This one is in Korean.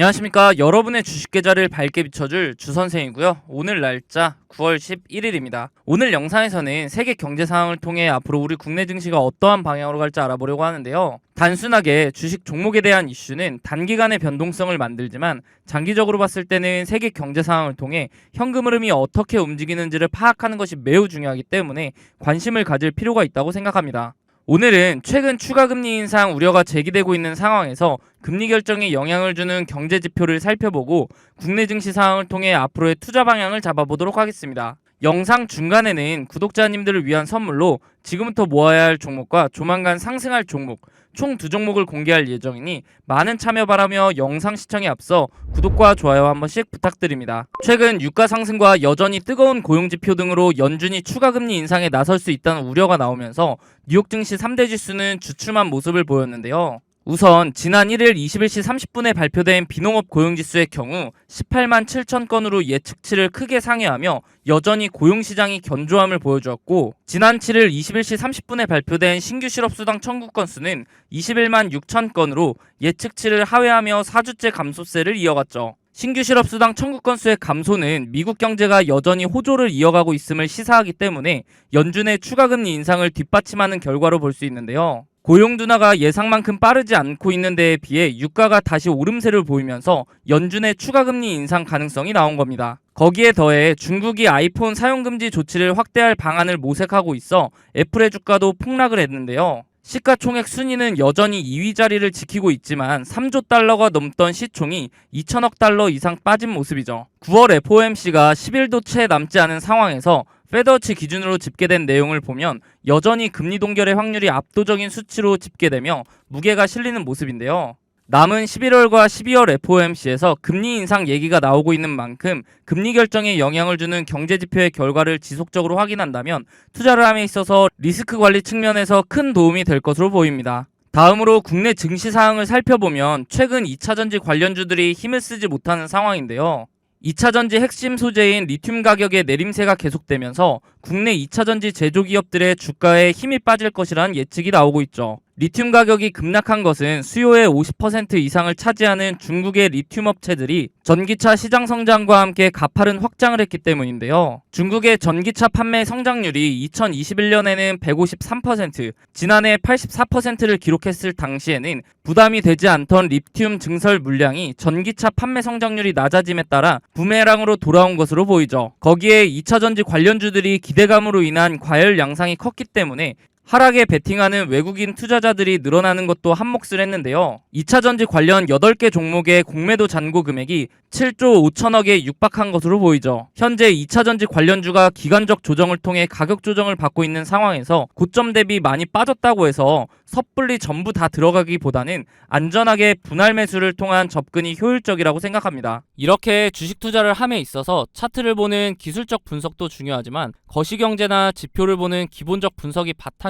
안녕하십니까. 여러분의 주식 계좌를 밝게 비춰줄 주선생이고요. 오늘 날짜 9월 11일입니다. 오늘 영상에서는 세계 경제 상황을 통해 앞으로 우리 국내 증시가 어떠한 방향으로 갈지 알아보려고 하는데요. 단순하게 주식 종목에 대한 이슈는 단기간의 변동성을 만들지만 장기적으로 봤을 때는 세계 경제 상황을 통해 현금 흐름이 어떻게 움직이는지를 파악하는 것이 매우 중요하기 때문에 관심을 가질 필요가 있다고 생각합니다. 오늘은 최근 추가 금리 인상 우려가 제기되고 있는 상황에서 금리 결정에 영향을 주는 경제 지표를 살펴보고 국내 증시 상황을 통해 앞으로의 투자 방향을 잡아보도록 하겠습니다. 영상 중간에는 구독자님들을 위한 선물로 지금부터 모아야 할 종목과 조만간 상승할 종목 총 두 종목을 공개할 예정이니 많은 참여 바라며 영상 시청에 앞서 구독과 좋아요 한 번씩 부탁드립니다. 최근 유가 상승과 여전히 뜨거운 고용 지표 등으로 연준이 추가 금리 인상에 나설 수 있다는 우려가 나오면서 뉴욕 증시 3대 지수는 주춤한 모습을 보였는데요. 우선 지난 1일 21시 30분에 발표된 비농업 고용지수의 경우 18만 7천 건으로 예측치를 크게 상회하며 여전히 고용시장이 견조함을 보여주었고 지난 7일 21시 30분에 발표된 신규 실업수당 청구 건수는 21만 6천 건으로 예측치를 하회하며 4주째 감소세를 이어갔죠. 신규 실업수당 청구 건수의 감소는 미국 경제가 여전히 호조를 이어가고 있음을 시사하기 때문에 연준의 추가금리 인상을 뒷받침하는 결과로 볼 수 있는데요. 고용 둔화가 예상만큼 빠르지 않고 있는 데에 비해 유가가 다시 오름세를 보이면서 연준의 추가 금리 인상 가능성이 나온 겁니다. 거기에 더해 중국이 아이폰 사용 금지 조치를 확대할 방안을 모색하고 있어 애플의 주가도 폭락을 했는데요. 시가총액 순위는 여전히 2위 자리를 지키고 있지만 3조 달러가 넘던 시총이 2천억 달러 이상 빠진 모습이죠. 9월 FOMC가 10일도 채 남지 않은 상황에서 페더치 기준으로 집계된 내용을 보면 여전히 금리 동결의 확률이 압도적인 수치로 집계되며 무게가 실리는 모습인데요. 남은 11월과 12월 FOMC에서 금리 인상 얘기가 나오고 있는 만큼 금리 결정에 영향을 주는 경제 지표의 결과를 지속적으로 확인한다면 투자를 함에 있어서 리스크 관리 측면에서 큰 도움이 될 것으로 보입니다. 다음으로 국내 증시 사항을 살펴보면 최근 2차 전지 관련주들이 힘을 쓰지 못하는 상황인데요. 2차 전지 핵심 소재인 리튬 가격의 내림세가 계속되면서 국내 2차 전지 제조 기업들의 주가에 힘이 빠질 것이라는 예측이 나오고 있죠. 리튬 가격이 급락한 것은 수요의 50% 이상을 차지하는 중국의 리튬 업체들이 전기차 시장 성장과 함께 가파른 확장을 했기 때문인데요. 중국의 전기차 판매 성장률이 2021년에는 153%, 지난해 84%를 기록했을 당시에는 부담이 되지 않던 리튬 증설 물량이 전기차 판매 성장률이 낮아짐에 따라 부메랑으로 돌아온 것으로 보이죠. 거기에 2차 전지 관련주들이 기대감으로 인한 과열 양상이 컸기 때문에 하락에 베팅하는 외국인 투자자들이 늘어나는 것도 한몫을 했는데요. 2차 전지 관련 8개 종목의 공매도 잔고 금액이 7조 5천억에 육박한 것으로 보이죠. 현재 2차 전지 관련주가 기간적 조정을 통해 가격 조정을 받고 있는 상황에서 고점 대비 많이 빠졌다고 해서 섣불리 전부 다 들어가기보다는 안전하게 분할 매수를 통한 접근이 효율적이라고 생각합니다. 이렇게 주식 투자를 함에 있어서 차트를 보는 기술적 분석도 중요하지만 거시경제나 지표를 보는 기본적 분석이 바탕